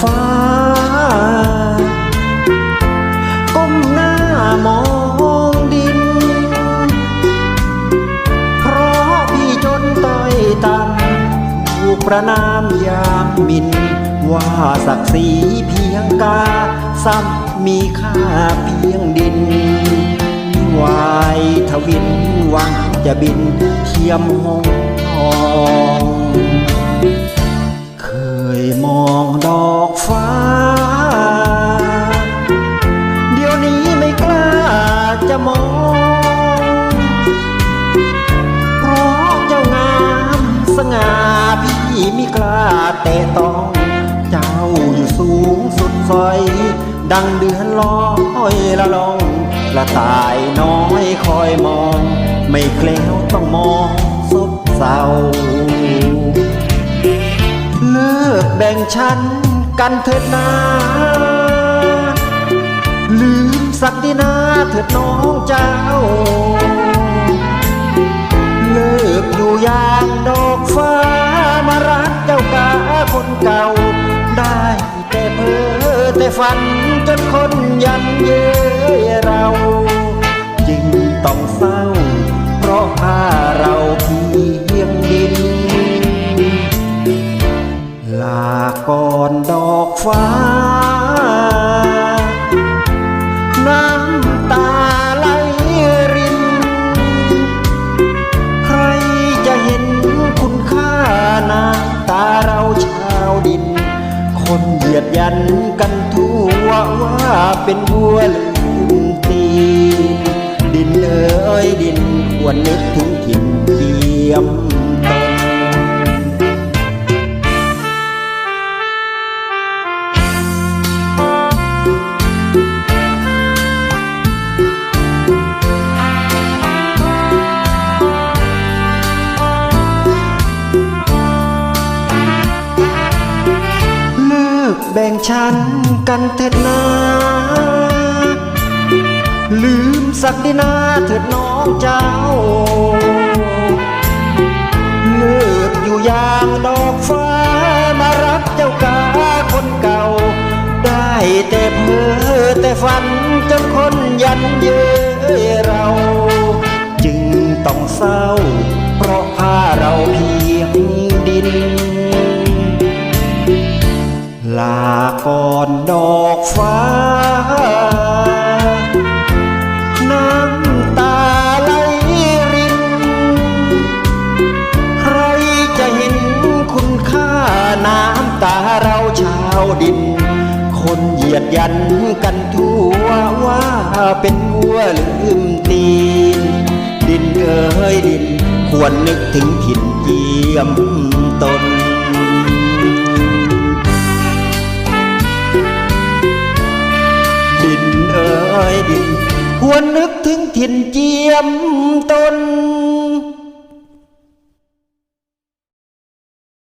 ฟ้า ก้มหน้ามองดิน เพราะพี่จนต้อยตันถูกประนามยามมิน ว่าศักดิ์ศรีเพียงกาซ้ำมีค่าเพียงดินวายทวินวังจะบินเทียมหงอง กล้าเตะต้องเจ้าอยู่สูงสุดซอย ดังเดือนลอยละลองกระต่ายน้อยคอยมอง ไม่เคล้วต้องมองสุดเศร้าเลิกแบ่งชั้นกันเถิดนาลืมสักดินาเถิดน้องเจ้า เก่า ได้แต่เพ้อแต่ฝันจนคนยันเย้ยเราจึงต้องเศร้า เพราะพาเราเพียงดิน ลาก่อนดอกฟ้า คนเหยียดยันกันทั่วว่าเป็นวัวลืมตี แบ่งชั้นกันเถิดนา ลืมสักดินาเถิดน้องเจ้า เลิกอยู่อย่างดอกฟ้ามารักเจ้ากาคนเก่า ได้แต่เพ้อแต่ฝันจนคนยันเย้ยเรา จึงต้องเศร้าาก่อนดอกฟ้า น้ำตาไหลริน ใครจะเห็นคุณค่าน้ำตาเราชาวดิน คนเหยียดยันกันทั่วว่าเป็นวัวลืมตีน ดินเอ้ยดินควรนึกถึงถิ่นเยี่ยมตน อ้ยดินคว